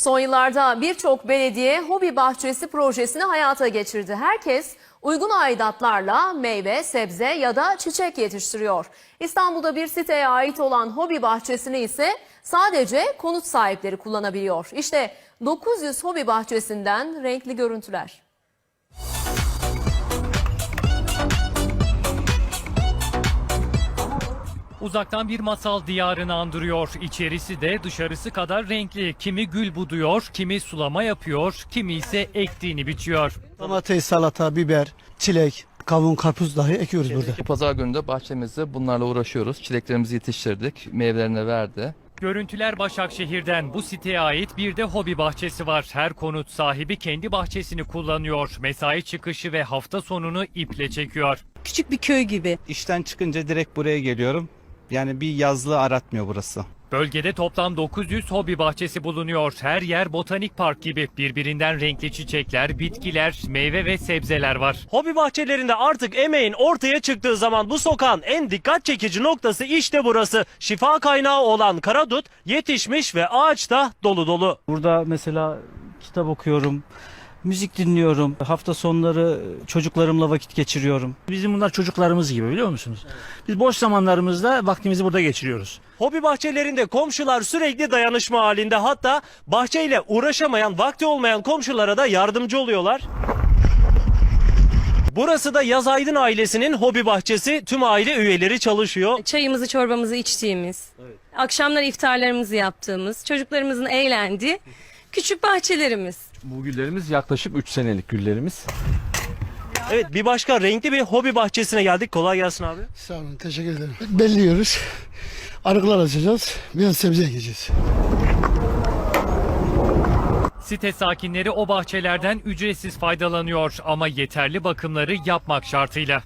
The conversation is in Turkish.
Son yıllarda birçok belediye hobi bahçesi projesini hayata geçirdi. Herkes uygun aidatlarla meyve, sebze ya da çiçek yetiştiriyor. İstanbul'da bir siteye ait olan hobi bahçesini ise sadece konut sahipleri kullanabiliyor. İşte 900 hobi bahçesinden renkli görüntüler. Uzaktan bir masal diyarını andırıyor. İçerisi de dışarısı kadar renkli. Kimi gül buduyor, kimi sulama yapıyor, kimi ise ektiğini biçiyor. Domates, salata, biber, çilek, kavun, karpuz dahi ekiyoruz burada. Pazar günü de bahçemizde bunlarla uğraşıyoruz. Çileklerimizi yetiştirdik, meyvelerini verdi. Görüntüler Başakşehir'den bu siteye ait bir de hobi bahçesi var. Her konut sahibi kendi bahçesini kullanıyor. Mesai çıkışı ve hafta sonunu iple çekiyor. Küçük bir köy gibi. İşten çıkınca direkt buraya geliyorum. Yani bir yazlığı aratmıyor burası. Bölgede toplam 900 hobi bahçesi bulunuyor. Her yer botanik park gibi. Birbirinden renkli çiçekler, bitkiler, meyve ve sebzeler var. Hobi bahçelerinde artık emeğin ortaya çıktığı zaman bu sokağın en dikkat çekici noktası işte burası. Şifa kaynağı olan karadut yetişmiş ve ağaçta dolu dolu. Burada mesela kitap okuyorum, müzik dinliyorum. Hafta sonları çocuklarımla vakit geçiriyorum. Bizim bunlar çocuklarımız gibi biliyor musunuz? Biz boş zamanlarımızda vaktimizi burada geçiriyoruz. Hobi bahçelerinde komşular sürekli dayanışma halinde hatta bahçeyle uğraşamayan, vakti olmayan komşulara da yardımcı oluyorlar. Burası da Yaz Aydın ailesinin hobi bahçesi. Tüm aile üyeleri çalışıyor. çayımızı çorbamızı içtiğimiz, akşamlar iftarlarımızı yaptığımız, çocuklarımızın eğlendiği küçük bahçelerimiz. Bu güllerimiz yaklaşık 3 senelik güllerimiz. Evet bir başka renkli bir hobi bahçesine geldik. Kolay gelsin abi. Sağ olun, teşekkür ederim. Belliyoruz. Arıklar açacağız, biraz sebze ekeceğiz. Site sakinleri o bahçelerden ücretsiz faydalanıyor ama yeterli bakımları yapmak şartıyla.